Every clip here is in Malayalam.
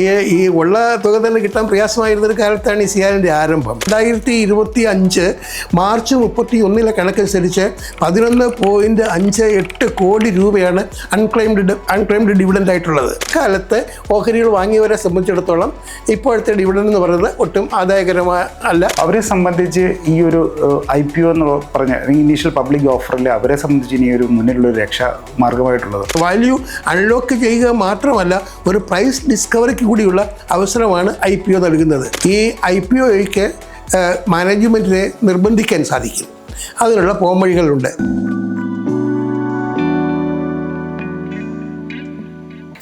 ഈ ഈ ഉള്ള തുക തന്നെ കിട്ടാൻ പ്രയാസമായിരുന്നൊരു കാലത്താണ് ഈ സിയാലിന്റെ ആരംഭം. രണ്ടായിരത്തി ഇരുപത്തി അഞ്ച് മാർച്ച് മുപ്പത്തി ഒന്നിലെ കണക്കനുസരിച്ച് പതിനൊന്ന് പോയിന്റ് അഞ്ച് എട്ട് കോടി രൂപയാണ് അൺക്ലെയിംഡ് അൺക്ലെയിംഡ് ഡിവിഡന്റ് ആയിട്ടുള്ളത്. കാലത്ത് ഓഹരികൾ വാങ്ങിയവരെ സംബന്ധിച്ചിടത്തോളം ഇപ്പോഴത്തെ ഡിവിഡന്റ് എന്ന് പറയുന്നത് ഒട്ടും ആദായകരമായ അല്ല. അവരെ സംബന്ധിച്ച് ഈ ഒരു ഐ പി ഒ എന്ന് പറഞ്ഞ ഇനീഷ്യൽ പബ്ലിക് ഓഫറിൽ അവരെ സംബന്ധിച്ച് ഇനി ഒരു മുന്നിലുള്ള രക്ഷാ മാർഗമായിട്ടുള്ളത് വാല്യൂ അൺലോക്ക് ചെയ്യുക മാത്രമല്ല ഒരു പ്രൈസ് ഡിസ്കവറിക്ക് കൂടിയുള്ള അവസരമാണ് ഐ പി ഒ നൽകുന്നത്. ഈ ഐ പി ഒയ്ക്ക് മാനേജ്മെന്റിനെ നിർബന്ധിക്കാൻ സാധിക്കും. അതിനുള്ള പോംവഴികളുണ്ട്.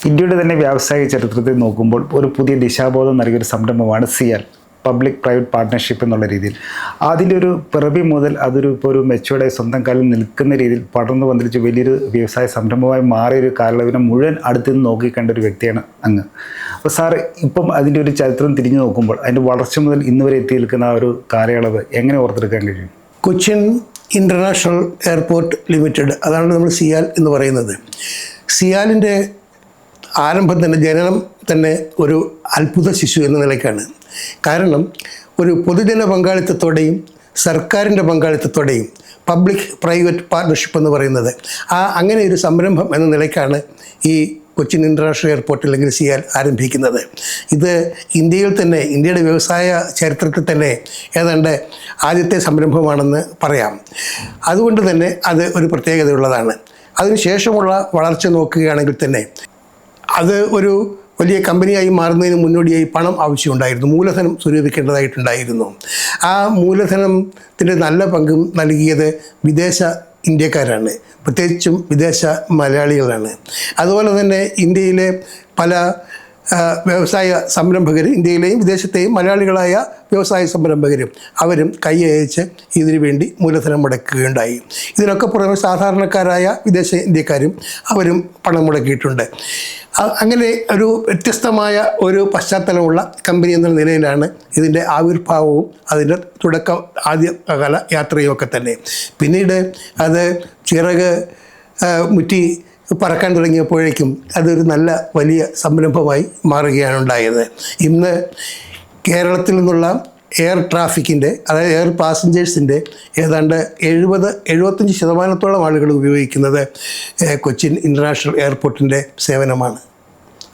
ഇന്ത്യയുടെ തന്നെ വ്യാവസായിക ചരിത്രത്തിൽ നോക്കുമ്പോൾ ഒരു പുതിയ ദിശാബോധം നൽകിയൊരു സംരംഭമാണ് സിയൽ. പബ്ലിക് പ്രൈവറ്റ് പാർട്ട്ണർഷിപ്പ് എന്നുള്ള രീതിയിൽ. അതിന്റെ ഒരു പിറവി മുതൽ അതൊരു ഇപ്പോൾ ഒരു മെച്ചുവേർഡായി സ്വന്തം കാലിൽ നിൽക്കുന്ന രീതിയിൽ പടർന്നു വന്നിരിച്ച് വലിയൊരു വ്യവസായ സംരംഭമായി മാറിയ ഒരു കാലയളവിനെ മുഴുവൻ അടുത്ത് നിന്ന് നോക്കിക്കേണ്ട ഒരു വ്യക്തിയാണ് അങ്ങ്. അപ്പോൾ സാറ് ഇപ്പം അതിന്റെ ഒരു ചരിത്രം തിരിഞ്ഞു നോക്കുമ്പോൾ അതിന്റെ വളർച്ച മുതൽ ഇന്ന് വരെ എത്തി നിൽക്കുന്ന ആ ഒരു കാലയളവ് എങ്ങനെ ഓർത്തെടുക്കാൻ കഴിയും? കൊച്ചിൻ ഇന്റർനാഷണൽ എയർപോർട്ട് ലിമിറ്റഡ് അതാണ് നമ്മൾ സിയാൽ എന്ന് പറയുന്നത്. സിയാലിന്റെ ആരംഭം തന്നെ ജനനം തന്നെ ഒരു അത്ഭുത ശിശു എന്ന നിലയ്ക്കാണ്. കാരണം ഒരു പൊതുജന പങ്കാളിത്തത്തോടെയും സർക്കാരിന്റെ പങ്കാളിത്തത്തോടെയും പബ്ലിക് പ്രൈവറ്റ് പാർട്ണർഷിപ്പ് എന്ന് പറയുന്നത് ആ അങ്ങനെ ഒരു സംരംഭം എന്ന നിലയ്ക്കാണ് ഈ കൊച്ചിൻ ഇന്റർനാഷണൽ എയർപോർട്ട് അല്ലെങ്കിൽ സിയാൽ ആരംഭിക്കുന്നത്. ഇത് ഇന്ത്യയിൽ തന്നെ ഇന്ത്യയുടെ വ്യവസായ ചരിത്രത്തിൽ തന്നെ ഏതാണ്ട് ആദ്യത്തെ സംരംഭമാണെന്ന് പറയാം. അതുകൊണ്ട് തന്നെ അത് ഒരു പ്രത്യേകതയുള്ളതാണ്. അതിനുശേഷമുള്ള വളർച്ച നോക്കുകയാണെങ്കിൽ തന്നെ അത് ഒരു വലിയ കമ്പനിയായി മാറുന്നതിന് മുന്നോടിയായി പണം ആവശ്യമുണ്ടായിരുന്നു. മൂലധനം സ്വരൂപിക്കേണ്ടതായിട്ടുണ്ടായിരുന്നു. ആ മൂലധനത്തിന്റെ നല്ല പങ്കും നൽകിയത് വിദേശ ഇന്ത്യക്കാരാണ്. പ്രത്യേകിച്ചും വിദേശ മലയാളികളാണ്. അതുപോലെ തന്നെ ഇന്ത്യയിലെ പല വ്യവസായ സംരംഭകർ ഇന്ത്യയിലെയും വിദേശത്തെയും മലയാളികളായ വ്യവസായ സംരംഭകരും അവരും കൈയച്ച് ഇതിനു വേണ്ടി മൂലധനം മുടക്കുകയുണ്ടായി. ഇതിനൊക്കെ പുറമെ സാധാരണക്കാരായ വിദേശ ഇന്ത്യക്കാരും അവരും പണം മുടക്കിയിട്ടുണ്ട്. അങ്ങനെ ഒരു വ്യത്യസ്തമായ ഒരു പശ്ചാത്തലമുള്ള കമ്പനി എന്ന നിലയിലാണ് ഇതിന്റെ ആവിർഭാവവും അതിന്റെ തുടക്ക ആദ്യകാല യാത്രയും ഒക്കെ തന്നെ. പിന്നീട് അത് ചിറക് മുറ്റി പറക്കാൻ തുടങ്ങിയപ്പോഴേക്കും അതൊരു നല്ല വലിയ സംരംഭമായി മാറുകയാണ് ഉണ്ടായത്. ഇന്ന് കേരളത്തിൽ നിന്നുള്ള എയർ ട്രാഫിക്കിന്റെ അതായത് എയർ പാസഞ്ചേഴ്സിന്റെ ഏതാണ്ട് എഴുപത് എഴുപത്തഞ്ച് ശതമാനത്തോളം ആളുകൾ ഉപയോഗിക്കുന്നത് കൊച്ചിൻ ഇന്റർനാഷണൽ എയർപോർട്ടിന്റെ സേവനമാണ്.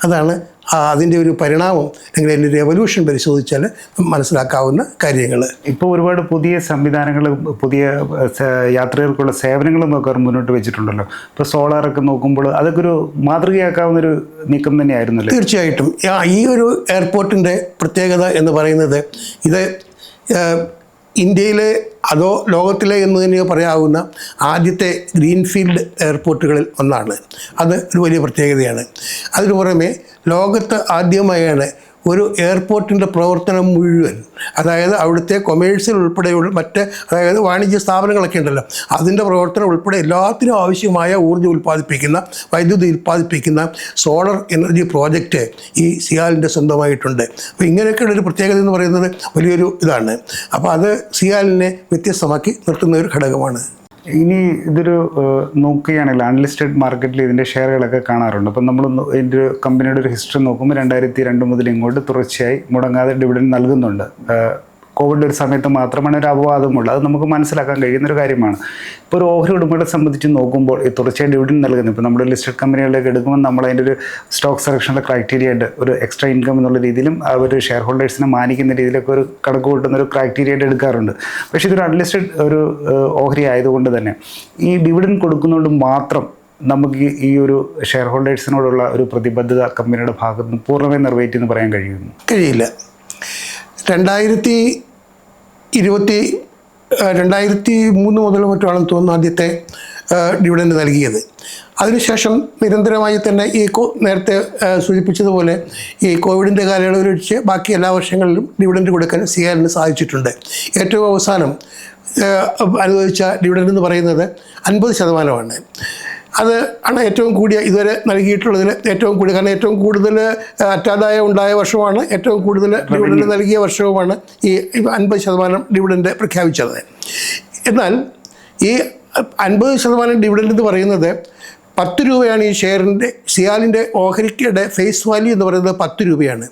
അതാണ് അതിന്റെ ഒരു പരിണാമം അല്ലെങ്കിൽ അതിന്റെ ഒരു എവല്യൂഷൻ പരിശോധിച്ചാൽ മനസ്സിലാക്കാവുന്ന കാര്യങ്ങൾ. ഇപ്പോൾ ഒരുപാട് പുതിയ സംവിധാനങ്ങൾ പുതിയ യാത്രികർക്കുള്ള സേവനങ്ങളും ഒക്കെ മുന്നോട്ട് വെച്ചിട്ടുണ്ടല്ലോ. ഇപ്പോൾ സോളാറൊക്കെ നോക്കുമ്പോൾ അതൊക്കെ ഒരു മാതൃകയാക്കാവുന്ന ഒരു നീക്കം തന്നെയായിരുന്നല്ലോ? തീർച്ചയായിട്ടും. ഈ ഒരു എയർപോർട്ടിന്റെ പ്രത്യേകത എന്ന് പറയുന്നത് ഇത് ഇന്ത്യയിലെ അതോ ലോകത്തിലെ എന്ന് തന്നെ പറയാവുന്ന ആദ്യത്തെ ഗ്രീൻഫീൽഡ് എയർപോർട്ടുകളിൽ ഒന്നാണ്. അത് ഒരു വലിയ പ്രത്യേകതയാണ്. അതിനു പുറമെ ലോകത്ത് ആദ്യമായാണ് ഒരു എയർപോർട്ടിന്റെ പ്രവർത്തനം മുഴുവൻ അതായത് അവിടുത്തെ കൊമേഴ്സ്യൽ ഉൾപ്പെടെയുള്ള മറ്റ് അതായത് വാണിജ്യ സ്ഥാപനങ്ങളൊക്കെ ഉണ്ടല്ലോ അതിന്റെ പ്രവർത്തനം ഉൾപ്പെടെ എല്ലാത്തിനും ആവശ്യമായ ഊർജം ഉൽപ്പാദിപ്പിക്കുന്ന വൈദ്യുതി ഉൽപ്പാദിപ്പിക്കുന്ന സോളർ എനർജി പ്രോജക്റ്റ് ഈ സിയാലിന്റെ സ്വന്തമായിട്ടുണ്ട്. അപ്പോൾ ഇങ്ങനെയൊക്കെയുള്ള ഒരു പ്രത്യേകത എന്ന് പറയുന്നത് വലിയൊരു ഇതാണ്. അപ്പോൾ അത് സിയാലിനെ വ്യത്യസ്തമാക്കി നിർത്തുന്ന ഒരു ഘടകമാണ്. ഇനി ഇതൊരു നോക്കുകയാണെങ്കിൽ അൺലിസ്റ്റഡ് മാർക്കറ്റിൽ ഇതിന്റെ ഷെയറുകളൊക്കെ കാണാറുണ്ട്. അപ്പം നമ്മൾ ഇതിന്റെ ഒരു കമ്പനിയുടെ ഒരു ഹിസ്റ്ററി നോക്കുമ്പോൾ രണ്ടായിരത്തി രണ്ട് മുതൽ ഇങ്ങോട്ട് തുടർച്ചയായി മുടങ്ങാതെ ഡിവിഡൻഡ് നൽകുന്നുണ്ട്. കോവിഡ് ഒരു സമയത്ത് മാത്രമാണ് ഒരു അപവാദമുള്ളത് അത് നമുക്ക് മനസ്സിലാക്കാൻ കഴിയുന്ന ഒരു കാര്യമാണ്. ഇപ്പോൾ ഒരു ഓഹരി ഉടമകളെ സംബന്ധിച്ച് നോക്കുമ്പോൾ ഈ തുടർച്ചയായി ഡിവിഡൻഡ് നൽകുന്നത് ഇപ്പോൾ നമ്മുടെ ലിസ്റ്റഡ് കമ്പനികളിലേക്ക് എടുക്കുമ്പോൾ നമ്മൾ അതിന്റെ ഒരു സ്റ്റോക്ക് സെലക്ഷനുള്ള ക്രൈറ്റീരിയ ഉണ്ട്. ഒരു എക്സ്ട്രാ ഇൻകം എന്നുള്ള രീതിയിലും അവർ ഷെയർ ഹോൾഡേഴ്സിനെ മാനിക്കുന്ന രീതിയിലൊക്കെ ഒരു കണക്ക് കൂട്ടുന്ന ഒരു ക്രൈറ്റീരിയ എടുക്കാറുണ്ട്. പക്ഷേ ഇതൊരു അൺലിസ്റ്റഡ് ഒരു ഓഹരി ആയതുകൊണ്ട് തന്നെ ഈ ഡിവിഡൻ കൊടുക്കുന്നതുകൊണ്ട് മാത്രം നമുക്ക് ഈ- ഒരു ഷെയർ ഹോൾഡേഴ്സിനോടുള്ള ഒരു പ്രതിബദ്ധത കമ്പനിയുടെ ഭാഗത്ത് നിന്ന് പൂർണമായി നിറവേറ്റി പറയാൻ കഴിയുന്നു. കഴിയില്ല. രണ്ടായിരത്തി ഇരുപത്തി രണ്ടായിരത്തി മൂന്ന് മുതൽ മറ്റുമാണെന്ന് തോന്നുന്നു ആദ്യത്തെ ഡിവിഡൻഡ് നൽകിയത്. അതിനുശേഷം നിരന്തരമായി തന്നെ ഈ നേരത്തെ സൂചിപ്പിച്ചതുപോലെ ഈ കോവിഡിന്റെ കാലയളവിൽ ഒഴിച്ച് ബാക്കി എല്ലാ വർഷങ്ങളിലും ഡിവിഡൻഡ് കൊടുക്കാൻ സിയാലിന് സാധിച്ചിട്ടുണ്ട്. ഏറ്റവും അവസാനം അനുവദിച്ച ഡിവിഡൻഡ് എന്ന് പറയുന്നത് അൻപത് ശതമാനമാണ്. അത് ആണ് ഏറ്റവും കൂടിയ ഇതുവരെ നൽകിയിട്ടുള്ളതിൽ ഏറ്റവും കൂടിയ കാരണം ഏറ്റവും കൂടുതൽ അറ്റാദായം ഉണ്ടായ വർഷമാണ്. ഏറ്റവും കൂടുതൽ ഡിവിഡൻഡ് നൽകിയ വർഷവുമാണ് ഈ അൻപത് ശതമാനം ഡിവിഡൻഡ് പ്രഖ്യാപിച്ചത്. എന്നാൽ ഈ അൻപത് ശതമാനം ഡിവിഡൻഡ് എന്ന് പറയുന്നത് പത്ത് രൂപയാണ് ഈ ഷെയറിന്റെ സിയാലിന്റെ ഓഹരിക്കയുടെ ഫേസ് വാല്യൂ എന്ന് പറയുന്നത് പത്ത് രൂപയാണ്.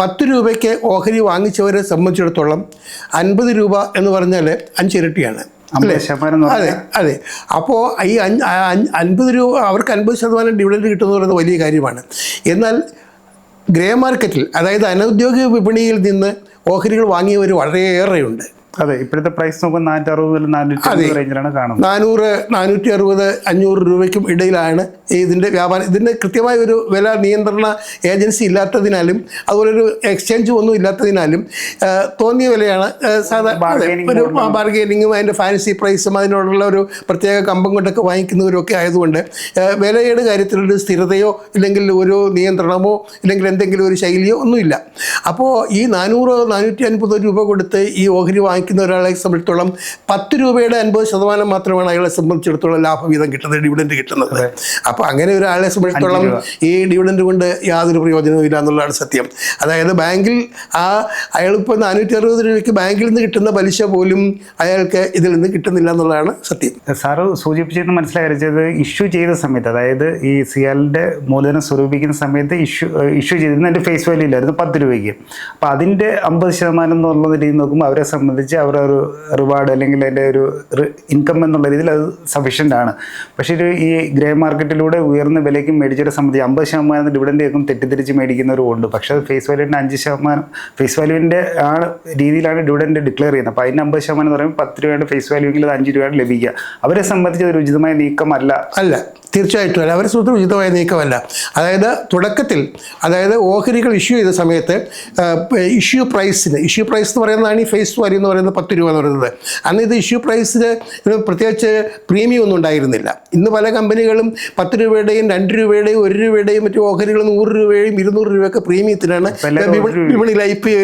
പത്ത് രൂപയ്ക്ക് ഓഹരി വാങ്ങിച്ചവരെ സംബന്ധിച്ചിടത്തോളം അൻപത് രൂപ എന്ന് പറഞ്ഞാൽ അഞ്ചിരട്ടിയാണ്. അതെ അതെ. അപ്പോൾ ഈ അൻപത് രൂപ അവർക്ക് അൻപത് ശതമാനം ഡിവിഡൻഡ് കിട്ടുന്നു പറയുന്നത് വലിയ കാര്യമാണ്. എന്നാൽ ഗ്രേ മാർക്കറ്റിൽ അതായത് അനൗദ്യോഗിക വിപണിയിൽ നിന്ന് ഓഹരികൾ വാങ്ങിയവർ വളരെയേറെയുണ്ട്. അതെ ഇപ്പോഴത്തെ പ്രൈസ് നോക്കുമ്പോൾ നാനൂറ്റി അറുപത് നാനൂറ്റി റേഞ്ചിലാണ് കാണുന്നത്. നാനൂറ് നാനൂറ്റി അറുപത് അഞ്ഞൂറ് രൂപയ്ക്കും ഇടയിലാണ് ഇതിന്റെ വ്യാപാരം. ഇതിന്റെ കൃത്യമായ ഒരു വില നിയന്ത്രണ ഏജൻസി ഇല്ലാത്തതിനാലും അതുപോലെ ഒരു എക്സ്ചേഞ്ച് ഒന്നും ഇല്ലാത്തതിനാലും തോന്നിയ വിലയാണ്. സാധാരണ ഒരു ബാർഗെയിനിങ്ങും അതിന്റെ ഫാൻസി പ്രൈസും അതിനോടുള്ള ഒരു പ്രത്യേക കമ്പം കൊണ്ടൊക്കെ വാങ്ങിക്കുന്നവരൊക്കെ ആയതുകൊണ്ട് വിലയുടെ കാര്യത്തിലൊരു സ്ഥിരതയോ ഇല്ലെങ്കിൽ ഒരു നിയന്ത്രണമോ ഇല്ലെങ്കിൽ എന്തെങ്കിലും ഒരു ശൈലിയോ ഒന്നുമില്ല. അപ്പോൾ ഈ നാനൂറോ നാനൂറ്റി അൻപതോ രൂപ കൊടുത്ത് ഈ ഓഹരി വാങ്ങിക്കുന്ന ഒരാളെ സംബന്ധിച്ചിടത്തോളം പത്ത് രൂപയുടെ അൻപത് ശതമാനം മാത്രമാണ് അയാളെ സംബന്ധിച്ചിടത്തോളം ലാഭവിഹിതം കിട്ടുന്നത് ഡിവിഡൻഡ് കിട്ടുന്നത്. അപ്പോൾ അങ്ങനെ ഒരാളെ സംബന്ധിച്ചിടത്തോളം ഈ ഡിവിഡൻഡ് കൊണ്ട് യാതൊരു പ്രയോജനവും ഇല്ല എന്നുള്ളതാണ് സത്യം. അതായത് ബാങ്കിൽ ആ അയാളിപ്പോൾ നാനൂറ്റി അറുപത് രൂപയ്ക്ക് ബാങ്കിൽ നിന്ന് കിട്ടുന്ന പലിശ പോലും അയാൾക്ക് ഇതിൽ നിന്ന് കിട്ടുന്നില്ല എന്നുള്ളതാണ് സത്യം. സാറ് സൂചിപ്പിച്ചിരുന്ന മനസ്സിലായത് ഇഷ്യൂ ചെയ്ത സമയത്ത് അതായത് ഈ സിയാലിന്റെ മൂലധനം സ്വരൂപിക്കുന്ന സമയത്ത് ഇഷ്യൂ ഇഷ്യൂ ചെയ്തിരുന്ന എന്റെ ഫേസ് വാല്യൂ ഇല്ലായിരുന്നു പത്ത് രൂപയ്ക്ക്. അപ്പോൾ അതിന്റെ അമ്പത് ശതമാനം എന്നുള്ള രീതിയിൽ നോക്കുമ്പോൾ അവരെ സംബന്ധിച്ച് അവരുടെ ഒരു റിവാർഡ് അല്ലെങ്കിൽ അതിന്റെ ഒരു ഇൻകം എന്നുള്ള രീതിയിൽ അത് സഫീഷ്യന്റ് ആണ്. പക്ഷേ ഒരു ഈ ഗ്രേ മാർക്കറ്റിലൂടെ ഉയർന്ന വിലയ്ക്ക് മേടിച്ചവരെ സംബന്ധിച്ച് അമ്പത് ശതമാനം ഡിവിഡൻഡ് കേൾക്കും തെറ്റിദ്ധരിച്ച് മേടിക്കുന്നവരും ഉണ്ട് പക്ഷേ അത് ഫേസ് വാല്യൂവിന്റെ അഞ്ച് ശതമാനം ഫേസ് വാല്യൂവിന്റെ ആ രീതിയിലാണ് ഡിവിഡന്റ് ഡിക്ലെയർ ചെയ്യുന്നത്. അപ്പോൾ അതിന് അമ്പത് ശതമാനം എന്ന് പറയുമ്പോൾ പത്ത് രൂപയുടെ ഫേസ് വാല്യൂ എങ്കിൽ അത് അഞ്ച് രൂപയാണ് ലഭിക്കുക. അവരെ സംബന്ധിച്ച് അത് ഉചിതമായ നീക്കമല്ല. അല്ല. തീർച്ചയായിട്ടും അല്ല. അവരെ സൂത്രം ഉചിതമായ നീക്കമല്ല. അതായത് തുടക്കത്തിൽ അതായത് ഓഹരികൾ ഇഷ്യൂ ചെയ്ത സമയത്ത് ഇഷ്യൂ പ്രൈസിന് ഇഷ്യൂ പ്രൈസ് എന്ന് പറയുന്നതാണ് ഈ ഫേസ് വാല്യൂ എന്ന് പറയുന്നത് പത്ത് രൂപ എന്ന് പറയുന്നത്. അന്ന് ഇത് ഇഷ്യൂ പ്രൈസിന് പ്രത്യേകിച്ച് പ്രീമിയം ഒന്നും ഉണ്ടായിരുന്നില്ല. ഇന്ന് പല കമ്പനികളും പത്ത് രൂപയുടെയും രണ്ട് രൂപയുടെയും ഒരു രൂപയുടെയും മറ്റു ഓഹരികൾ നൂറ് രൂപയും ഇരുന്നൂറ് രൂപയൊക്കെ പ്രീമിയത്തിനാണ് വിപണി വിപണിയിൽ ഐ പി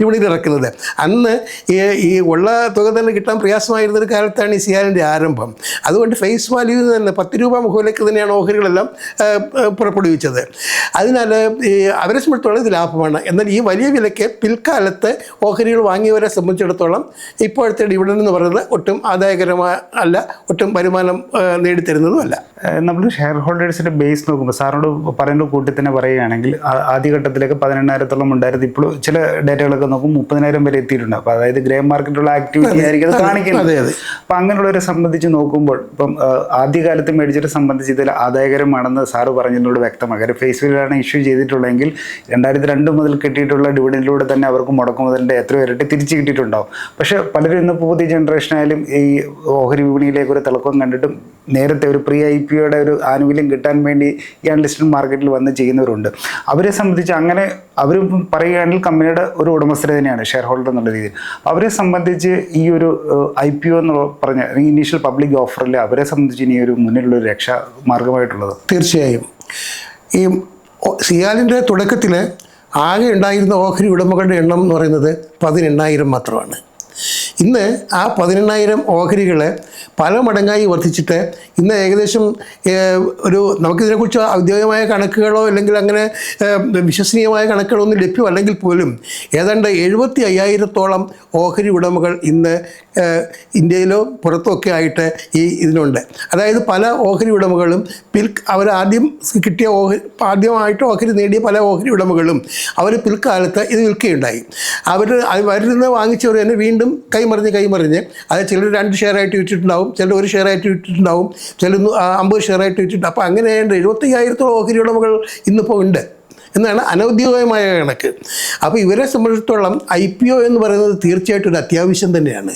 വിപണിയിൽ ഇറക്കുന്നത്. അന്ന് ഈ ഈ ഉള്ള തുക തന്നെ കിട്ടാൻ പ്രയാസമായിരുന്ന ഒരു കാലത്താണ് ഈ സിയാലിന്റെ ആരംഭം. അതുകൊണ്ട് ഫേസ് വാല്യൂ തന്നെ പത്ത് രൂപ മുഖവിലേക്ക് തന്നെയാണ് ഓഹരികളെല്ലാം പുറപ്പെടുവിച്ചത്. അതിനാൽ ഈ അവരെ സംബന്ധിച്ചിടത്തോളം ഇത് ലാഭമാണ്. എന്നാൽ ഈ വലിയ വിലയ്ക്ക് പിൽക്കാലത്ത് ഓഹരികൾ വാങ്ങിയവരെ സംബന്ധിച്ചിടത്തോളം ഇപ്പോഴത്തെ ഡിവിഡൻ എന്ന് പറയുന്നത് ഒട്ടും ആദായകരമായ അല്ല ഒട്ടും വരുമാനം നേടിത്തരുന്നതുമല്ല നമ്മൾ ഷെയർ ഹോൾഡേഴ്സിന്റെ ബേസ് നോക്കുമ്പോൾ സാറിനോട് പറയുന്ന കൂട്ടി തന്നെ പറയുകയാണെങ്കിൽ ആദ്യഘട്ടത്തിലേക്ക് പതിനെണ്ണായിരത്തോളം ഉണ്ടായിരുന്നു. ഇപ്പോൾ ചില ഡേറ്റകളൊക്കെ നോക്കും മുപ്പതിനായിരം വരെ എത്തിയിട്ടുണ്ട്. അപ്പോൾ അതായത് ഗ്രേ മാർക്കറ്റുള്ള ആക്ടിവിറ്റി ആയിരിക്കും അത് കാണിക്കുന്നത്. അപ്പം അങ്ങനെയുള്ളവരെ സംബന്ധിച്ച് നോക്കുമ്പോൾ ഇപ്പം ആദ്യകാലത്ത് മേടിച്ചിട്ട് സംബന്ധിച്ച് ഇതിൽ ആദായകരമാണെന്ന് സാറ് പറഞ്ഞതിനോട് വ്യക്തമാണ്. കാര്യം ഫേസ്ബുക്കിലാണ് ഇഷ്യൂ ചെയ്തിട്ടുള്ളതെങ്കിൽ രണ്ടായിരത്തി രണ്ട് മുതൽ കിട്ടിയിട്ടുള്ള ഡിവിഡൻഡിലൂടെ തന്നെ അവർക്ക് മുടക്കും അതിന്റെ എത്രയോ ഇരട്ടി തിരിച്ചു കിട്ടിയിട്ടുണ്ടാവും. പക്ഷേ പലരും ഇന്ന് പുതിയ ജനറേഷനായാലും ഈ ഓഹരി വിപണിയിലേക്ക് ഒരു തിളക്കം കണ്ടിട്ടും നേരത്തെ ഒരു പ്രീ ഐ പി ഒയുടെ ഒരു ആനുകൂല്യം കിട്ടാൻ വേണ്ടി ഈ അൺലിസ്റ്റഡ് മാർക്കറ്റിൽ വന്ന് ചെയ്യുന്നവരുണ്ട്. അവരെ സംബന്ധിച്ച് അങ്ങനെ അവർ പറയുകയാണെങ്കിൽ കമ്പനിയുടെ ഒരു ഉടമസ്ഥത തന്നെയാണ് ഷെയർ ഹോൾഡർ എന്നുള്ള രീതിയിൽ. അവരെ സംബന്ധിച്ച് ഈ ഒരു ഐ പി ഒ എന്ന് പറഞ്ഞ ഇനീഷ്യൽ പബ്ലിക് ഓഫറിൽ അവരെ സംബന്ധിച്ച് ഇനി ഒരു മുന്നിലുള്ള ഒരു രക്ഷാ മാർഗമായിട്ടുള്ളത്. തീർച്ചയായും. ഈ സിയാലിന്റെ തുടക്കത്തിൽ ആകെ ഉണ്ടായിരുന്ന ഓഹരി ഉടമകളുടെ എണ്ണം എന്ന് പറയുന്നത് പതിനെണ്ണായിരം മാത്രമാണ്. ഇന്ന് ആ പതിനെണ്ണായിരം ഓഹരികൾ പല മടങ്ങായി വർദ്ധിച്ചിട്ട് ഇന്ന് ഏകദേശം ഒരു നമുക്കിതിനെക്കുറിച്ച് ഔദ്യോഗികമായ കണക്കുകളോ അല്ലെങ്കിൽ അങ്ങനെ വിശ്വസനീയമായ കണക്കുകളോ ഒന്നും ലഭ്യമല്ലെങ്കിൽ പോലും ഏതാണ്ട് എഴുപത്തി അയ്യായിരത്തോളം ഓഹരി ഉടമകൾ ഇന്ന് ഇന്ത്യയിലോ പുറത്തോ ഒക്കെ ആയിട്ട് ഈ ഇതിനുണ്ട്. അതായത് പല ഓഹരി ഉടമകളും പിൽക്ക് അവർ ആദ്യം കിട്ടിയ ഓഹരി ആദ്യമായിട്ട് ഓഹരി നേടിയ പല ഓഹരി ഉടമകളും അവർ പിൽക്കാലത്ത് ഇത് വിൽക്കുകയുണ്ടായി. അവർ അവരിൽ നിന്ന് വാങ്ങിച്ചവർ തന്നെ വീണ്ടും കൈമറിഞ്ഞ് കൈമറിഞ്ഞ്. അത് ചിലർ രണ്ട് ഷെയറായിട്ട് വിറ്റിട്ടുണ്ടാവും ചിലർ ഒരു ഷെയറായിട്ട് വിറ്റിട്ടുണ്ടാവും ചിലർ അമ്പത് ഷെയർ ഷെയറായിട്ട് വിറ്റിട്ടുണ്ട് അപ്പോൾ അങ്ങനെ എഴുപത്തയ്യായിരത്തോളം ഓഹരി ഉടമകൾ ഇന്നിപ്പോൾ ഉണ്ട്. എന്നാണ് അനൗദ്യോഗികമായ കണക്ക്. അപ്പോൾ ഇവരെ സംബന്ധിച്ചിടത്തോളം ഐ പി ഒ എന്ന് പറയുന്നത് തീർച്ചയായിട്ടും ഒരു അത്യാവശ്യം തന്നെയാണ്.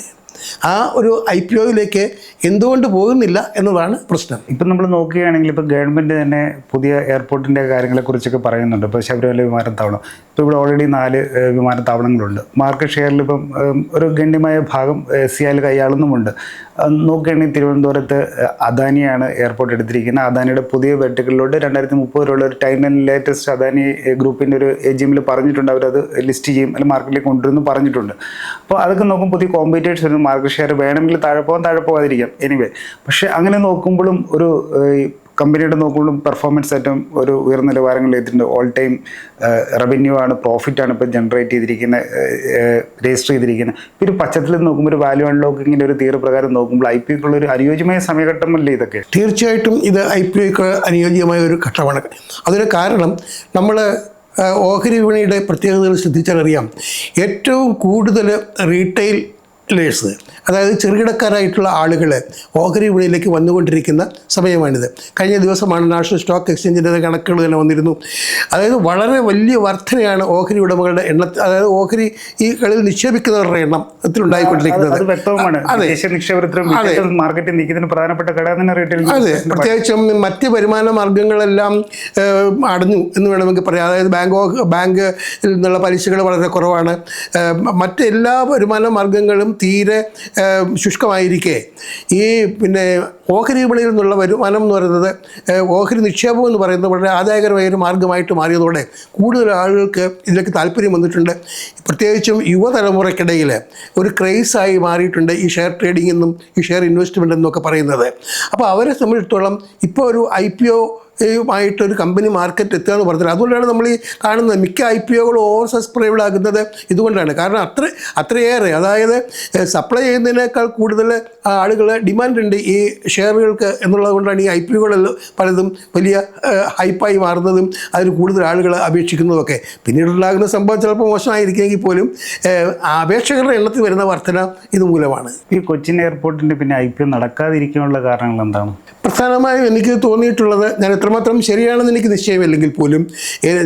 ആ ഒരു ഐ പി ഒയിലേക്ക് എന്തുകൊണ്ട് പോകുന്നില്ല എന്നതാണ് പ്രശ്നം. ഇപ്പം നമ്മൾ നോക്കുകയാണെങ്കിൽ ഇപ്പോൾ ഗവൺമെന്റ് തന്നെ പുതിയ എയർപോർട്ടിന്റെ കാര്യങ്ങളെക്കുറിച്ചൊക്കെ പറയുന്നുണ്ട്. ഇപ്പോൾ ശബരിമല വിമാനത്താവളം. ഇപ്പോൾ ഇവിടെ ഓൾറെഡി നാല് വിമാനത്താവളങ്ങളുണ്ട്. മാർക്കറ്റ് ഷെയറിൽ ഇപ്പം ഒരു ഗണ്യമായ ഭാഗം സിയാൽ കൈയാളുന്നുമുണ്ട്. നോക്കുകയാണെങ്കിൽ തിരുവനന്തപുരത്ത് അദാനിയാണ് എയർപോർട്ട് എടുത്തിരിക്കുന്നത്. അദാനിയുടെ പുതിയ വെട്ടുകളിലോട്ട് രണ്ടായിരത്തി മുപ്പത് ഒരു ടൈം ലൈൻ ലേറ്റസ്റ്റ് അദാനി ഗ്രൂപ്പിന്റെ ഒരു എ ജി എമ്മിൽ പറഞ്ഞിട്ടുണ്ട്. അവരത് ലിസ്റ്റ് ചെയ്യും അല്ലെങ്കിൽ മാർക്കറ്റിലേക്ക് കൊണ്ടുവരുന്നു പറഞ്ഞിട്ടുണ്ട്. അപ്പോൾ അതൊക്കെ നോക്കുമ്പോൾ പുതിയ കോമ്പറ്റേറ്റേഴ്സ് വരുന്നു. മാർക്കറ്റ് ഷെയർ വേണമെങ്കിൽ താഴെ പോകാൻ താഴെ പോകാതിരിക്കാം എനിവേ പക്ഷേ അങ്ങനെ നോക്കുമ്പോഴും ഒരു കമ്പനിയുടെ നോക്കുമ്പോഴും പെർഫോമൻസ് ഏറ്റവും ഒരു ഉയർന്ന നിലവാരങ്ങളിൽ എത്തിയിട്ടുണ്ട് ഓൾ ടൈം റവന്യൂ ആണ് പ്രോഫിറ്റ് ആണ് ഇപ്പോൾ ജനറേറ്റ് ചെയ്തിരിക്കുന്നത് രജിസ്റ്റർ ചെയ്തിരിക്കുന്നത്. ഇപ്പോൾ ഒരു പച്ചത്തിൽ നോക്കുമ്പോൾ ഒരു വാല്യൂ അൺലോക്കിങ്ങിന്റെ ഒരു തീർ പ്രകാരം നോക്കുമ്പോൾ ഐ പി ഒക്കെയുള്ള ഒരു അനുയോജ്യമായ സമയഘട്ടമല്ലേ ഇതൊക്കെ? തീർച്ചയായിട്ടും ഇത് ഐ പി ഒക്ക് അനുയോജ്യമായ ഒരു ഘട്ടമാണ്. അതിന് കാരണം നമ്മൾ ഓഹരി വിപണിയുടെ പ്രത്യേകതകൾ ശ്രദ്ധിച്ചാൽ അറിയാം. ഏറ്റവും കൂടുതൽ റീറ്റെയിലേഴ്സ് അതായത് ചെറുകിടക്കാരായിട്ടുള്ള ആളുകൾ ഓഹരി വിപണിയിലേക്ക് വന്നുകൊണ്ടിരിക്കുന്ന സമയമാണിത്. കഴിഞ്ഞ ദിവസമാണ് നാഷണൽ സ്റ്റോക്ക് എക്സ്ചേഞ്ചിന്റെ കണക്കുകൾ തന്നെ വന്നിരുന്നു. അതായത് വളരെ വലിയ വർധനയാണ് ഓഹരി ഉടമകളുടെ എണ്ണ അതായത് ഓഹരി ഈ കളിൽ നിക്ഷേപിക്കുന്നവരുടെ എണ്ണത്തിലുണ്ടായിക്കൊണ്ടിരിക്കുന്നത് വ്യക്തവുമാണ്. മാർക്കറ്റിൽ നിൽക്കുന്നതിന് പ്രധാനപ്പെട്ട ഘടകം അതെ. പ്രത്യേകിച്ചും മറ്റ് വരുമാന മാർഗങ്ങളെല്ലാം അടഞ്ഞു എന്ന് വേണമെങ്കിൽ പറയാം. അതായത് ബാങ്ക് ബാങ്കിൽ നിന്നുള്ള പലിശകൾ വളരെ കുറവാണ്. മറ്റെല്ലാ വരുമാന മാർഗങ്ങളും തീരെ ശുഷ്കമായിരിക്കേ. ഈ പിന്നെ ഓഹരി വിപണിയിൽ നിന്നുള്ള വരുമാനം എന്ന് പറയുന്നത് ഓഹരി നിക്ഷേപം എന്ന് പറയുന്നത് വളരെ ആദായകരമായ ഒരു മാർഗമായിട്ട് മാറിയതോടെ കൂടുതൽ ആളുകൾക്ക് ഇതിലേക്ക് താല്പര്യം വന്നിട്ടുണ്ട്. പ്രത്യേകിച്ചും യുവതലമുറയ്ക്കിടയിൽ ഒരു ക്രൈസായി മാറിയിട്ടുണ്ട് ഈ ഷെയർ ട്രേഡിംഗ് എന്നും ഈ ഷെയർ ഇൻവെസ്റ്റ്മെന്റ് എന്നൊക്കെ പറയുന്നത്. അപ്പോൾ അവരെ സംബന്ധിച്ചിടത്തോളം ഇപ്പോൾ ഒരു ഐ പി ഒ ായിട്ടൊരു കമ്പനി മാർക്കറ്റ് എത്തുക എന്ന് പറഞ്ഞത് അതുകൊണ്ടാണ് നമ്മൾ ഈ കാണുന്നത് മിക്ക ഐ പി ഒകൾ ഓവർ സബ്സ്ക്രൈബ്ഡ് ആകുന്നത് ഇതുകൊണ്ടാണ്. കാരണം അത്ര അത്രയേറെ അതായത് സപ്ലൈ ചെയ്യുന്നതിനേക്കാൾ കൂടുതൽ ആളുകൾ ഡിമാൻഡ് ഉണ്ട് ഈ ഷെയറുകൾക്ക് എന്നുള്ളത് കൊണ്ടാണ് ഈ ഐ പി ഒകളിൽ പലതും വലിയ ഹൈപ്പായി മാറുന്നതും അതിന് കൂടുതൽ ആളുകൾ അപേക്ഷിക്കുന്നതൊക്കെ. പിന്നീടുണ്ടാകുന്ന സംഭവം ചിലപ്പോൾ മോശമായിരിക്കുമെങ്കിൽ പോലും അപേക്ഷകരുടെ എണ്ണത്തിൽ വരുന്ന വർധന ഇതുമൂലമാണ്. ഈ കൊച്ചിൻ എയർപോർട്ടിന്റെ പിന്നെ ഐ പി ഒ നടക്കാതിരിക്കാനുള്ള കാരണങ്ങൾ എന്താണ്? പ്രധാനമായും എനിക്ക് തോന്നിയിട്ടുള്ളത് ഞാൻ എത്രമാത്രം ശരിയാണെന്ന് എനിക്ക് നിശ്ചയമില്ലെങ്കിൽ പോലും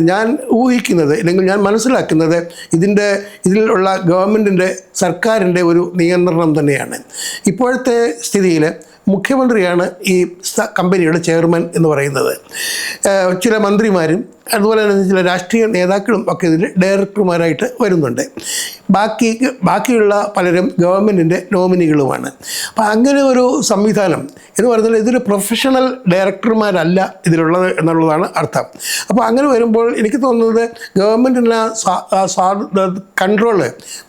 ഞാൻ ഊഹിക്കുന്നത് അല്ലെങ്കിൽ ഞാൻ മനസ്സിലാക്കുന്നത് ഇതിന്റെ ഇതിലുള്ള ഗവൺമെന്റിന്റെ സർക്കാരിന്റെ ഒരു നിയന്ത്രണം തന്നെയാണ്. ഇപ്പോഴത്തെ സ്ഥിതിയിൽ മുഖ്യമന്ത്രിയാണ് ഈ കമ്പനിയുടെ ചെയർമാൻ എന്ന് പറയുന്നത്. ചില മന്ത്രിമാരും അതുപോലെ തന്നെ ചില രാഷ്ട്രീയ നേതാക്കളും ഒക്കെ ഇതിൽ ഡയറക്ടർമാരായിട്ട് വരുന്നുണ്ട്. ബാക്കി ബാക്കിയുള്ള പലരും ഗവൺമെന്റിന്റെ നോമിനികളുമാണ്. അപ്പോൾ അങ്ങനെ ഒരു സംവിധാനം എന്ന് പറഞ്ഞാൽ ഇതൊരു പ്രൊഫഷണൽ ഡയറക്ടർമാരല്ല ഇതിലുള്ളത് എന്നുള്ളതാണ് അർത്ഥം. അപ്പോൾ അങ്ങനെ വരുമ്പോൾ എനിക്ക് തോന്നുന്നത് ഗവൺമെന്റിന് കൺട്രോൾ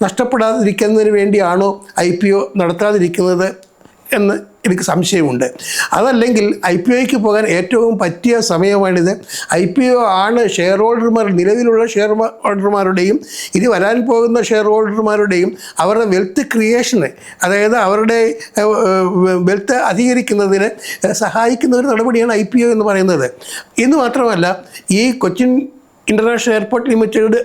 നഷ്ടപ്പെടാതിരിക്കുന്നതിന് വേണ്ടിയാണോ ഐ പി ഒ നടത്താതിരിക്കുന്നത് എന്ന് എനിക്ക് സംശയമുണ്ട്. അതല്ലെങ്കിൽ ഐ പി ഒക്ക് പോകാൻ ഏറ്റവും പറ്റിയ സമയമാണിത്. ഐ പി ഒ ആണ് ഷെയർ ഹോൾഡർമാർ നിലവിലുള്ള ഷെയർ ഹോൾഡർമാരുടെയും ഇനി വരാൻ പോകുന്ന ഷെയർ ഹോൾഡർമാരുടെയും അവരുടെ വെൽത്ത് ക്രിയേഷന് അതായത് അവരുടെ വെൽത്ത് അധികരിക്കുന്നതിന് സഹായിക്കുന്ന ഒരു നടപടിയാണ് ഐ പി ഒ എന്ന് പറയുന്നത്. എന്ന് മാത്രമല്ല ഈ കൊച്ചിൻ ഇന്റർനാഷണൽ എയർപോർട്ട് ലിമിറ്റഡ്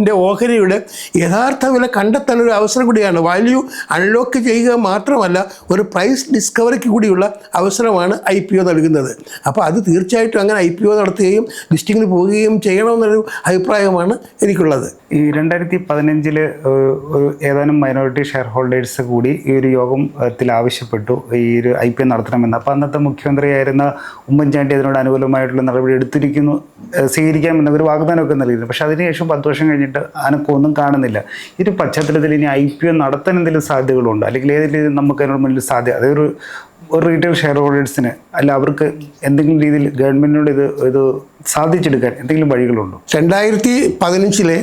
ന്റെ ഓഹരിയുടെ യഥാർത്ഥ വില കണ്ടെത്താൻ ഒരു അവസരം കൂടിയാണ്. വാല്യൂ അൺലോക്ക് ചെയ്യുക മാത്രമല്ല ഒരു പ്രൈസ് ഡിസ്കവറിക്ക് കൂടിയുള്ള അവസരമാണ് ഐ പി ഒ നൽകുന്നത്. അപ്പോൾ അത് തീർച്ചയായിട്ടും അങ്ങനെ ഐ പി ഒ നടത്തുകയും ലിസ്റ്റിങ്ങിന് പോവുകയും ചെയ്യണമെന്നൊരു അഭിപ്രായമാണ് എനിക്കുള്ളത്. ഈ രണ്ടായിരത്തി പതിനഞ്ചിൽ ഒരു ഏതാനും മൈനോറിറ്റി ഷെയർ ഹോൾഡേഴ്സ് കൂടി ഈ ഒരു യോഗത്തിൽ ആവശ്യപ്പെട്ടു. ഈ ഒരു ഐ പി ഒ നടത്തണമെന്ന്. അപ്പോൾ അന്നത്തെ മുഖ്യമന്ത്രിയായിരുന്ന ഉമ്മൻചാണ്ടി അതിനോട് അനുകൂലമായിട്ടുള്ള നടപടി എടുത്തിരിക്കുന്നു സ്വീകരിക്കാമെന്ന് ഒരു വാഗ്ദാനമൊക്കെ നൽകിയിരുന്നു. പക്ഷേ അതിനുശേഷം പത്ത് വർഷം കഴിഞ്ഞിട്ട് അനക്കൊന്നും കാണുന്നില്ല. ഒരു പശ്ചാത്തലത്തിൽ ഇനി ഐ പി ഒ നടത്താൻ എന്തെങ്കിലും സാധ്യതകളുണ്ടോ? അല്ലെങ്കിൽ ഏതെങ്കിലും നമുക്ക് അതിനോട് മുന്നിൽ സാധ്യത? അതൊരു ഒരു റീറ്റെയിൽ ഷെയർ ഹോൾഡേഴ്സിന് അല്ല അവർക്ക് എന്തെങ്കിലും രീതിയിൽ ഗവൺമെന്റിനോട് ഇത് ഇത് സാധിച്ചെടുക്കാൻ എന്തെങ്കിലും വഴികളുണ്ടോ? രണ്ടായിരത്തി പതിനഞ്ചിലെ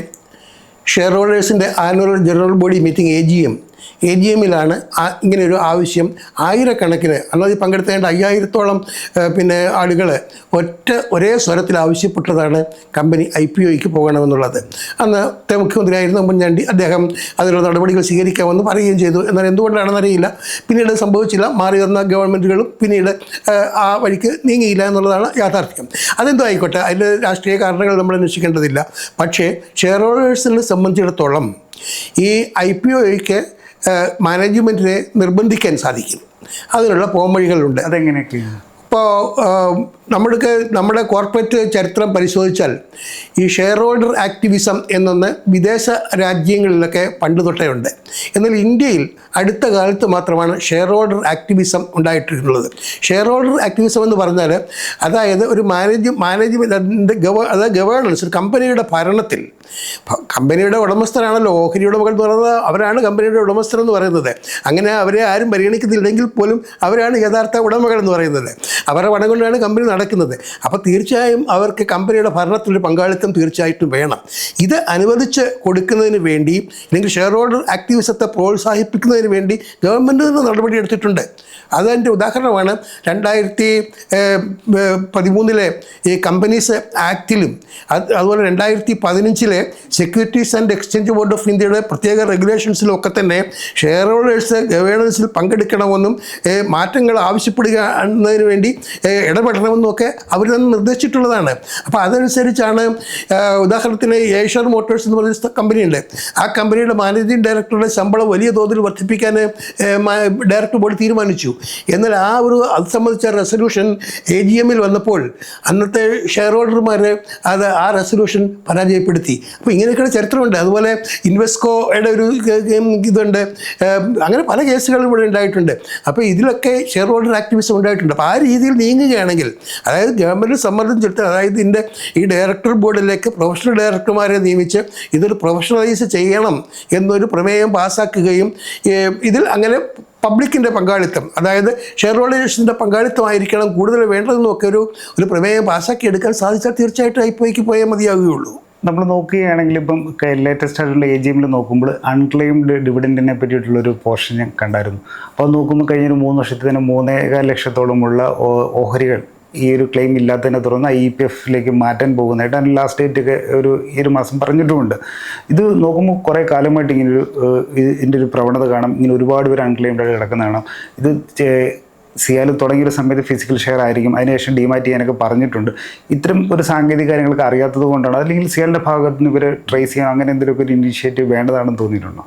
share ഹോൾഡേഴ്സിന്റെ annual general body meeting A G M A G എമ്മിലാണ് ഇങ്ങനെ ഒരു ആവശ്യം. ആയിരക്കണക്കിന് അന്നത് പങ്കെടുത്തേണ്ട അയ്യായിരത്തോളം പിന്നെ ആളുകൾ ഒറ്റ ഒരേ സ്വരത്തിൽ ആവശ്യപ്പെട്ടതാണ് കമ്പനി ഐ പി ഒയ്ക്ക് പോകണമെന്നുള്ളത്. അന്നത്തെ മുഖ്യമന്ത്രിയായിരുന്ന ഉമ്മൻചാണ്ടി അദ്ദേഹം അതിനുള്ള നടപടികൾ സ്വീകരിക്കാമെന്ന് പറയുകയും ചെയ്തു. എന്നാൽ എന്തുകൊണ്ടാണെന്ന് അറിയില്ല. പിന്നീട് സംഭവിച്ചില്ല. മാറി വന്ന ഗവൺമെന്റുകളും പിന്നീട് ആ വഴിക്ക് നീങ്ങിയില്ല എന്നുള്ളതാണ് യാഥാർത്ഥ്യം. അതെന്തോ ആയിക്കോട്ടെ അതിന്റെ രാഷ്ട്രീയ കാരണങ്ങൾ നമ്മൾ അന്വേഷിക്കേണ്ടതില്ല. പക്ഷേ ഷെയർ ഹോൾഡേഴ്സിനെ സംബന്ധിച്ചിടത്തോളം ഈ ഐ പി ഒയ്ക്ക് മാനേജ്മെന്റിനെ നിർബന്ധിക്കാൻ സാധിക്കും. അതിനുള്ള പോംവഴികളുണ്ട്. അതെങ്ങനെയൊക്കെ ഇപ്പോൾ നമ്മൾക്ക് നമ്മുടെ കോർപ്പറേറ്റ് ചരിത്രം പരിശോധിച്ചാൽ ഈ ഷെയർ ഹോൾഡർ ആക്ടിവിസം എന്നൊന്ന് വിദേശ രാജ്യങ്ങളിലൊക്കെ പണ്ട് തൊട്ടേ ഉണ്ട്. എന്നാൽ ഇന്ത്യയിൽ അടുത്ത കാലത്ത് മാത്രമാണ് ഷെയർ ഹോൾഡർ ആക്ടിവിസം ഉണ്ടായിട്ടുള്ളത്. ഷെയർ ഹോൾഡർ ആക്ടിവിസം എന്ന് പറഞ്ഞാൽ അതായത് ഒരു മാനേജ് മാനേജ്മെന്റ് ഗവ അതായത് ഗവേണൻസ് ഒരു കമ്പനിയുടെ ഭരണത്തിൽ. കമ്പനിയുടെ ഉടമസ്ഥനാണല്ലോ ഓഹരി ഉടമകൾ എന്ന് പറയുന്നത് അവരാണ് കമ്പനിയുടെ ഉടമസ്ഥൻ എന്ന് പറയുന്നത്. അങ്ങനെ അവരെ ആരും പരിഗണിക്കുന്നില്ലെങ്കിൽ പോലും അവരാണ് യഥാർത്ഥ ഉടമകൾ എന്ന് പറയുന്നത്. അവരുടെ പണം കൊണ്ടാണ് കമ്പനി നടക്കുന്നത്. അപ്പോൾ തീർച്ചയായും അവർക്ക് കമ്പനിയുടെ ഭരണത്തിലൊരു പങ്കാളിത്തം തീർച്ചയായിട്ടും വേണം. ഇത് അനുവദിച്ച് കൊടുക്കുന്നതിന് വേണ്ടി അല്ലെങ്കിൽ ഷെയർ ഹോൾഡർ ആക്ടിവിസത്തെ പ്രോത്സാഹിപ്പിക്കുന്നതിന് വേണ്ടി ഗവൺമെന്റ് നടപടി എടുത്തിട്ടുണ്ട് അതിന്റെ ഉദാഹരണമാണ് രണ്ടായിരത്തി പതിമൂന്നിലെ ഈ കമ്പനീസ് ആക്റ്റിലും അതുപോലെ രണ്ടായിരത്തി പതിനഞ്ചിലെ securities and exchange board of ഇന്ത്യയുടെ പ്രത്യേക റെഗുലേഷൻസിലും ഒക്കെ തന്നെ ഷെയർ ഹോൾഡേഴ്സ് ഗവേണൻസിൽ പങ്കെടുക്കണമെന്നും മാറ്റങ്ങൾ ആവശ്യപ്പെടുക എന്നതിന് വേണ്ടി ഇടപെടണമെന്നും ഒക്കെ അവർ തന്നെ നിർദ്ദേശിച്ചിട്ടുള്ളതാണ്. അപ്പോൾ അതനുസരിച്ചാണ് ഉദാഹരണത്തിന് ഏഷ്യർ മോട്ടോഴ്സ് എന്ന് പറയുന്ന കമ്പനി കമ്പനിയുണ്ട് ആ കമ്പനിയുടെ മാനേജിംഗ് ഡയറക്ടറുടെ ശമ്പളം വലിയ തോതിൽ വർദ്ധിപ്പിക്കാൻ ഡയറക്ടർ ബോർഡ് തീരുമാനിച്ചു. എന്നാൽ ആ ഒരു അത് സംബന്ധിച്ച റെസൊല്യൂഷൻ എ ജി എമ്മിൽ വന്നപ്പോൾ അന്നത്തെ ഷെയർ ഹോൾഡർമാർ അത് ആ റെസൊല്യൂഷൻ പരാജയപ്പെടുത്തി. അപ്പോൾ ഇങ്ങനെയൊക്കെയുള്ള ചരിത്രമുണ്ട്. അതുപോലെ ഇൻവെസ്കോയുടെ ഒരു ഇതുണ്ട്. അങ്ങനെ പല കേസുകളും ഇവിടെ ഉണ്ടായിട്ടുണ്ട്. അപ്പോൾ ഇതിലൊക്കെ ഷെയർ ഹോൾഡർ ആക്ടിവിസം ഉണ്ടായിട്ടുണ്ട്. അപ്പോൾ ആ രീതിയിൽ നീങ്ങുകയാണെങ്കിൽ അതായത് ഗവൺമെന്റ് സമ്മർദ്ദം ചെലുത്തുക അതായത് ഇതിന്റെ ഈ ഡയറക്ടർ ബോർഡിലേക്ക് പ്രൊഫഷണൽ ഡയറക്ടർമാരെ നിയമിച്ച് ഇതൊരു പ്രൊഫഷണലൈസ് ചെയ്യണം എന്നൊരു പ്രമേയം പാസ്സാക്കുകയും ഇതിൽ അങ്ങനെ പബ്ലിക്കിന്റെ പങ്കാളിത്തം അതായത് ഷെയർ ഹോൾഡേഴ്സിന്റെ പങ്കാളിത്തമായിരിക്കണം കൂടുതൽ വേണ്ടതെന്നൊക്കെ ഒരു ഒരു പ്രമേയം പാസ്സാക്കി എടുക്കാൻ സാധിച്ചാൽ തീർച്ചയായിട്ടും ഐ പി ഐക്ക് പോയേ നമ്മൾ നോക്കുകയാണെങ്കിൽ ഇപ്പം ലേറ്റസ്റ്റ് ആയിട്ടുള്ള എ ജി എമ്മിൽ നോക്കുമ്പോൾ അൺക്ലെയിംഡ് ഡിവിഡന്റിനെ പറ്റിയിട്ടുള്ളൊരു പോർഷൻ ഞാൻ കണ്ടായിരുന്നു. അപ്പോൾ നോക്കുമ്പോൾ കഴിഞ്ഞൊരു മൂന്ന് വർഷത്തിൽ തന്നെ മൂന്നേകാൽ ലക്ഷത്തോളമുള്ള ഓഹരികൾ ഈ ഒരു ക്ലെയിം ഇല്ലാത്തതിനെ തുടർന്ന് ഐ പി എഫിലേക്ക് മാറ്റാൻ പോകുന്നതായിട്ട് അതിന് ലാസ്റ്റ് ഡേറ്റ് ഒക്കെ ഒരു ഈ ഒരു മാസം പറഞ്ഞിട്ടുമുണ്ട്. ഇത് നോക്കുമ്പോൾ കുറേ കാലമായിട്ട് ഇങ്ങനെ ഒരു ഏഹ്, ഇതിന്റെ ഒരു പ്രവണത കാണാം. ഇങ്ങനെ ഒരുപാട് പേര് അൺക്ലെയിംഡ് ആയിട്ട് കിടക്കുന്നതാണ് ഇത് സിയാൽ തുടങ്ങിയൊരു സമയത്ത് ഫിസിക്കൽ ഷെയർ ആയിരിക്കും. അതിനുശേഷം ഡിമാറ്റ് ചെയ്യാനൊക്കെ പറഞ്ഞിട്ടുണ്ട്. ഇത്തരം ഒരു സാങ്കേതിക കാര്യങ്ങളൊക്കെ അറിയാത്തത് കൊണ്ടാണ്. അല്ലെങ്കിൽ സിയാലിന്റെ ഭാഗത്ത് നിന്ന് ഇവരെ ട്രേസ് ചെയ്യാൻ അങ്ങനെ എന്തെങ്കിലുമൊക്കെ ഒരു ഇനീഷ്യേറ്റീവ് വേണ്ടതാണെന്ന് തോന്നിയിട്ടുണ്ടോ?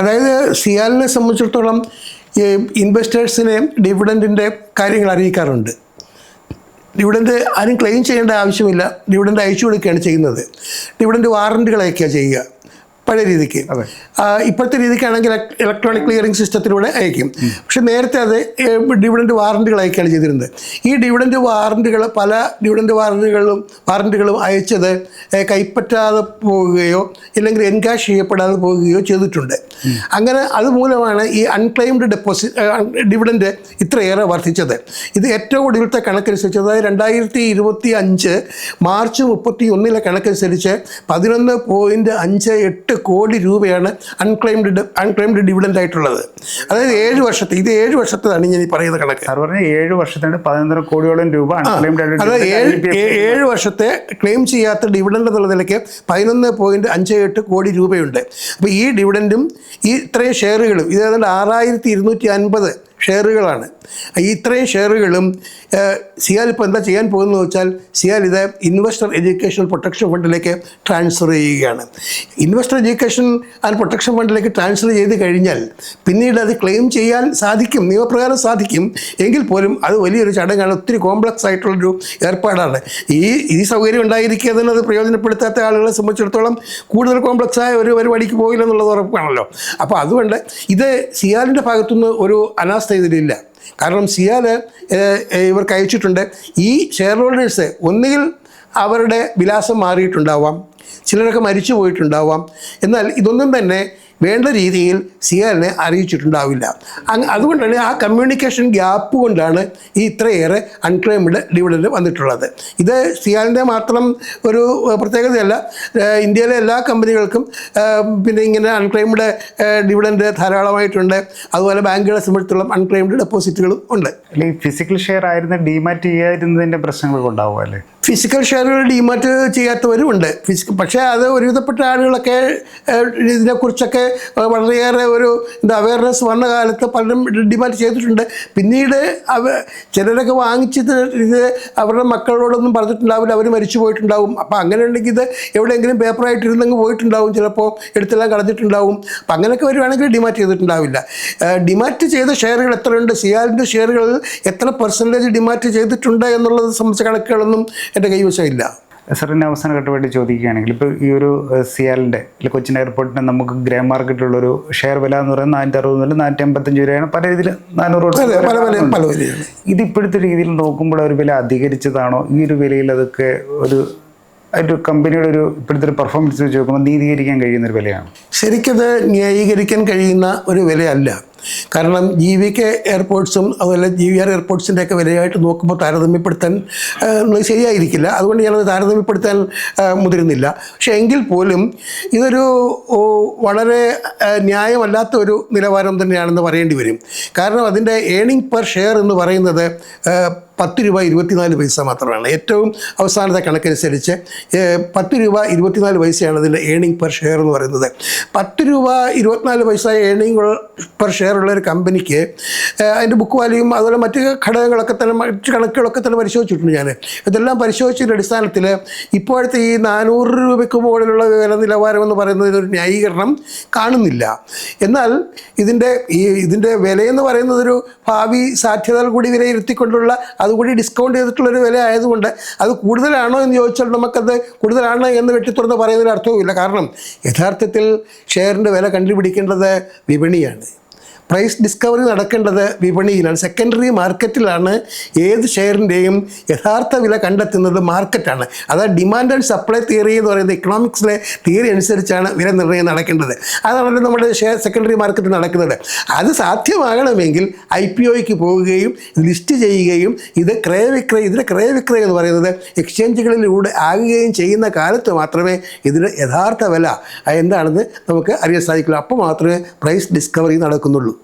അതായത് സിയാലിനെ സംബന്ധിച്ചിടത്തോളം ഇൻവെസ്റ്റേഴ്സിനെ ഡിവിഡന്റിന്റെ കാര്യങ്ങൾ അറിയിക്കാറുണ്ട്. ഡിവിഡന്റ് ആരും ക്ലെയിം ചെയ്യേണ്ട ആവശ്യമില്ല. ഡിവിഡന്റ് അയച്ചു കൊടുക്കുകയാണ് ചെയ്യുന്നത്. ഡിവിഡന്റ് വാറന്റുകളൊക്കെയാണ് ചെയ്യുക. പഴയ രീതിക്ക്. ഇപ്പോഴത്തെ രീതിക്കാണെങ്കിൽ ഇലക്ട്രോണിക് ക്ലിയറിംഗ് സിസ്റ്റത്തിലൂടെ അയക്കും. പക്ഷെ നേരത്തെ അത് ഡിവിഡന്റ് വാറന്റുകൾ അയക്കുകയാണ് ചെയ്തിരുന്നത്. ഈ ഡിവിഡന്റ് വാറന്റുകൾ പല ഡിവിഡന്റ് വാറന്റുകളും വാറന്റുകളും അയച്ചത് കൈപ്പറ്റാതെ പോവുകയോ ഇല്ലെങ്കിൽ എൻകാഷ് ചെയ്യപ്പെടാതെ പോവുകയോ ചെയ്തിട്ടുണ്ട്. അങ്ങനെ അതുമൂലമാണ് ഈ അൺക്ലെയിംഡ് ഡെപ്പോസിറ്റ് ഡിവിഡന്റ് ഇത്രയേറെ വർദ്ധിച്ചത്. ഇത് ഏറ്റവും ഒടുവിലത്തെ കണക്കനുസരിച്ച് അതായത് രണ്ടായിരത്തി ഇരുപത്തി അഞ്ച് മാർച്ച് മുപ്പത്തി ഒന്നിലെ കണക്കനുസരിച്ച് പതിനൊന്ന് പോയിന്റ് അഞ്ച് എട്ട് കോടി രൂപയാണ് അൺക്ലെയിംഡ് അൺക്ലെയിംഡ് ഡിവിഡന്റ് ആയിട്ടുള്ളത്. അതായത് ഏഴ് വർഷത്തെ ഇത് ഏഴ് വർഷത്തേതാണ് ഞാൻ ഈ പറയുന്ന കണക്ക്. സാർ പറഞ്ഞ ഏഴ് വർഷത്തിന് പതിനൊന്നര കോടിയോളം രൂപ അതായത് ഏഴ് ഏഴ് വർഷത്തെ ക്ലെയിം ചെയ്യാത്ത ഡിവിഡന്റ് എന്നുള്ള നിലയ്ക്ക് പതിനൊന്ന് പോയിന്റ് അഞ്ച് എട്ട് കോടി രൂപയുണ്ട്. അപ്പോൾ ഈ ഡിവിഡന്റും ഈ ഇത്രയും ഷെയറുകളും ഇത് ഏതാണ്ട് ആറായിരത്തി ഇരുന്നൂറ്റി അൻപത് ഷെയറുകളാണ്. ഇത്രയും ഷെയറുകളും സിയാൽ ഇപ്പോൾ എന്താ ചെയ്യാൻ പോകുന്നത് വെച്ചാൽ സിയാൽ ഇത് ഇൻവെസ്റ്റർ എഡ്യൂക്കേഷൻ പ്രൊട്ടക്ഷൻ ഫണ്ടിലേക്ക് ട്രാൻസ്ഫർ ചെയ്യുകയാണ്. ഇൻവെസ്റ്റർ എഡ്യൂക്കേഷൻ ആൻഡ് പ്രൊട്ടക്ഷൻ ഫണ്ടിലേക്ക് ട്രാൻസ്ഫർ ചെയ്ത് കഴിഞ്ഞാൽ പിന്നീട് അത് ക്ലെയിം ചെയ്യാൻ സാധിക്കും നിയമപ്രകാരം സാധിക്കും. എങ്കിൽ പോലും അത് വലിയൊരു ചടങ്ങാണ് ഒത്തിരി കോംപ്ലക്സ് ആയിട്ടുള്ളൊരു ഏർപ്പാടാണ്. ഈ ഈ സൗകര്യം ഉണ്ടായിരിക്കുക തന്നെ അത് പ്രയോജനപ്പെടുത്താത്ത ആളുകളെ സംബന്ധിച്ചിടത്തോളം കൂടുതൽ കോംപ്ലക്സ് ആയ ഒരു പരിപാടിക്ക് പോകില്ല എന്നുള്ളത് ഉറപ്പാണല്ലോ. അപ്പോൾ അതുകൊണ്ട് ഇത് സിയാലിന്റെ ഭാഗത്തുനിന്ന് ഒരു അനാസ്ഥ ഇതിലില്ല കാരണം സിയാൽ ഇവർക്ക് അയച്ചിട്ടുണ്ട്. ഈ ഷെയർ ഹോൾഡേഴ്സ് ഒന്നുകിൽ അവരുടെ വിലാസം മാറിയിട്ടുണ്ടാവാം ചിലരൊക്കെ മരിച്ചു പോയിട്ടുണ്ടാവാം എന്നാൽ ഇതൊന്നും തന്നെ വേണ്ട രീതിയിൽ സി സിയാലിനെ അറിയിച്ചിട്ടുണ്ടാവില്ല. അതുകൊണ്ടാണ് ആ കമ്മ്യൂണിക്കേഷൻ ഗ്യാപ്പ് കൊണ്ടാണ് ഈ ഇത്രയേറെ അൺക്ലെയിംഡ് ഡിവിഡൻഡ് വന്നിട്ടുള്ളത്. ഇത് സിയാലിന്റെ മാത്രം ഒരു പ്രത്യേകതയല്ല. ഇന്ത്യയിലെ എല്ലാ കമ്പനികൾക്കും പിന്നെ ഇങ്ങനെ അൺക്ലെയിംഡ് ഡിവിഡൻഡ് ധാരാളമായിട്ടുണ്ട്. അതുപോലെ ബാങ്കുകളെ സംബന്ധിച്ചിടത്തോളം അൺക്ലെയിംഡ് ഡെപ്പോസിറ്റുകളും ഉണ്ട്. അല്ലെങ്കിൽ ഫിസിക്കൽ ഷെയർ ആയിരുന്ന ഡിമാറ്റ് ചെയ്യാതിരുന്നതിന്റെ പ്രശ്നങ്ങളൊക്കെ ഉണ്ടാവും അല്ലേ ഫിസിക്കൽ ഷെയറുകൾ ഡിമാറ്റ് ചെയ്യാത്തവരും ഉണ്ട്. ഫിസിക്കൽ പക്ഷേ അത് ഒരുവിധപ്പെട്ട ആളുകളൊക്കെ ഇതിനെക്കുറിച്ചൊക്കെ വളരെയേറെ ഒരു എന്താ അവയർനെസ് വന്ന കാലത്ത് പലരും ഡിമാറ്റ് ചെയ്തിട്ടുണ്ട്. പിന്നീട് അവ ചിലരൊക്കെ വാങ്ങിച്ചത് ഇത് അവരുടെ മക്കളോടൊന്നും പറഞ്ഞിട്ടുണ്ടാവില്ല അവർ മരിച്ചു പോയിട്ടുണ്ടാവും. അപ്പോൾ അങ്ങനെ ഉണ്ടെങ്കിൽ ഇത് എവിടെയെങ്കിലും പേപ്പറായിട്ട് ഇരുന്നങ്ങ് പോയിട്ടുണ്ടാവും ചിലപ്പോൾ എടുത്തെല്ലാം കളഞ്ഞിട്ടുണ്ടാവും. അപ്പം അങ്ങനെയൊക്കെ വരുവാണെങ്കിൽ ഡിമാറ്റ് ചെയ്തിട്ടുണ്ടാവില്ല. ഡിമാറ്റ് ചെയ്ത ഷെയറുകൾ എത്രയുണ്ട്? സിയാലിന്റെ ഷെയറുകൾ എത്ര പെർസെന്റേജ് ഡിമാറ്റ് ചെയ്തിട്ടുണ്ട് എന്നുള്ളത് സംബന്ധിച്ച കണക്കുകളൊന്നും എന്റെ കൈവശമില്ല സാറിന്റെ അവസാന ഘട്ടമായിട്ട് ചോദിക്കുകയാണെങ്കിൽ ഇപ്പോൾ ഈ ഒരു സിയാലിന്റെ അല്ലെങ്കിൽ കൊച്ചിൻ എയർപോർട്ടിന്റെ നമുക്ക് ഗ്രേ മാർക്കറ്റിലുള്ളൊരു ഷെയർ വില എന്ന് പറയുന്നത് നാനൂറ്റി അറുപത് മുതൽ നാനൂറ്റി അമ്പത്തഞ്ച് രൂപയാണ് പല രീതിയിൽ നാനൂറ് ഇത് ഇപ്പോഴത്തെ രീതിയിൽ നോക്കുമ്പോൾ ഒരു വില അധികരിച്ചതാണോ? ഈ ഒരു വിലയിൽ അതൊക്കെ ഒരു ഒരു കമ്പനിയുടെ ഒരു ഇപ്പോഴത്തെ ഒരു പെർഫോമൻസ് വെച്ച് നോക്കുമ്പോൾ നീതീകരിക്കാൻ കഴിയുന്ന ഒരു വിലയാണ്? ശരിക്കത് ന്യായീകരിക്കാൻ കഴിയുന്ന ഒരു വിലയല്ല. കാരണം ജി വി കെ എയർപോർട്ട്സും അതുപോലെ ജി വി ആർ എയർപോർട്ട്സിന്റെ ഒക്കെ വിലയായിട്ട് നോക്കുമ്പോൾ താരതമ്യപ്പെടുത്താൻ ശരിയായിരിക്കില്ല. അതുകൊണ്ട് ഞാനത് താരതമ്യപ്പെടുത്താൻ മുതിരുന്നില്ല. പക്ഷേ എങ്കിൽ പോലും ഇതൊരു വളരെ ന്യായമല്ലാത്ത ഒരു നിലവാരം തന്നെയാണെന്ന് പറയേണ്ടി വരും. കാരണം അതിന്റെ ഏണിംഗ് പെർ ഷെയർ എന്ന് പറയുന്നത് പത്ത് രൂപ ഇരുപത്തിനാല് പൈസ മാത്രമാണ്. ഏറ്റവും അവസാനത്തെ കണക്കനുസരിച്ച് പത്ത് രൂപ ഇരുപത്തിനാല് പൈസയാണ് അതിന്റെ ഏണിംഗ് പെർ ഷെയർ എന്ന് പറയുന്നത്. പത്ത് രൂപ ഇരുപത്തിനാല് പൈസ ഏണിംഗ് പെർ ഷെയർ ഉള്ള ഒരു കമ്പനിക്ക് അതിന്റെ ബുക്ക് വാല്യൂം അതുപോലെ മറ്റ് ഘടകങ്ങളൊക്കെ തന്നെ മറ്റ് കണക്കുകളൊക്കെ തന്നെ പരിശോധിച്ചിട്ടുണ്ട് ഞാൻ ഇതെല്ലാം പരിശോധിച്ചതിന്റെ അടിസ്ഥാനത്തിൽ ഇപ്പോഴത്തെ ഈ നാനൂറ് രൂപയ്ക്ക് മുകളിലുള്ള വില നിലവാരം എന്ന് പറയുന്നത് ഇതൊരു ന്യായീകരണം കാണുന്നില്ല. എന്നാൽ ഇതിന്റെ ഈ ഇതിന്റെ വിലയെന്ന് പറയുന്നത് ഒരു ഭാവി സാധ്യതകൾ കൂടി വിലയിരുത്തിക്കൊണ്ടുള്ള അതുകൂടി ഡിസ്കൗണ്ട് ചെയ്തിട്ടുള്ളൊരു വില ആയതുകൊണ്ട് അത് കൂടുതലാണോ എന്ന് ചോദിച്ചാൽ നമുക്കത് കൂടുതലാണ് എന്ന് വെട്ടിത്തുറന്ന് പറയുന്നതിൽ അർത്ഥവുമില്ല. കാരണം യഥാർത്ഥത്തിൽ ഷെയറിന്റെ വില കണ്ടുപിടിക്കേണ്ടത് വിപണിയാണ്. പ്രൈസ് ഡിസ്കവറി നടക്കേണ്ടത് വിപണിയിലാണ്. സെക്കൻഡറി മാർക്കറ്റിലാണ് ഏത് ഷെയറിന്റെയും യഥാർത്ഥ വില കണ്ടെത്തുന്നത് മാർക്കറ്റാണ് അതായത് ഡിമാൻഡ് ആൻഡ് സപ്ലൈ തിയറി എന്ന് പറയുന്നത് ഇക്കണോമിക്സിലെ തിയറി അനുസരിച്ചാണ് വില നിർണയം നടക്കേണ്ടത്. അതാണല്ലോ നമ്മുടെ ഷെയർ സെക്കൻഡറി മാർക്കറ്റിൽ നടക്കുന്നത്. അത് സാധ്യമാകണമെങ്കിൽ ഐ പി ഒയ്ക്ക് പോവുകയും ലിസ്റ്റ് ചെയ്യുകയും ഇത് ക്രയവിക്രയം ഇതിന്റെ ക്രയവിക്രയം എന്ന് പറയുന്നത് എക്സ്ചേഞ്ചുകളിലൂടെ ആകുകയും ചെയ്യുന്ന കാലത്ത് മാത്രമേ ഇതിന് യഥാർത്ഥ വില എന്താണെന്ന് നമുക്ക് അറിയാൻ സാധിക്കുള്ളൂ. അപ്പോൾ മാത്രമേ പ്രൈസ് ഡിസ്കവറി നടക്കുന്നുള്ളൂ.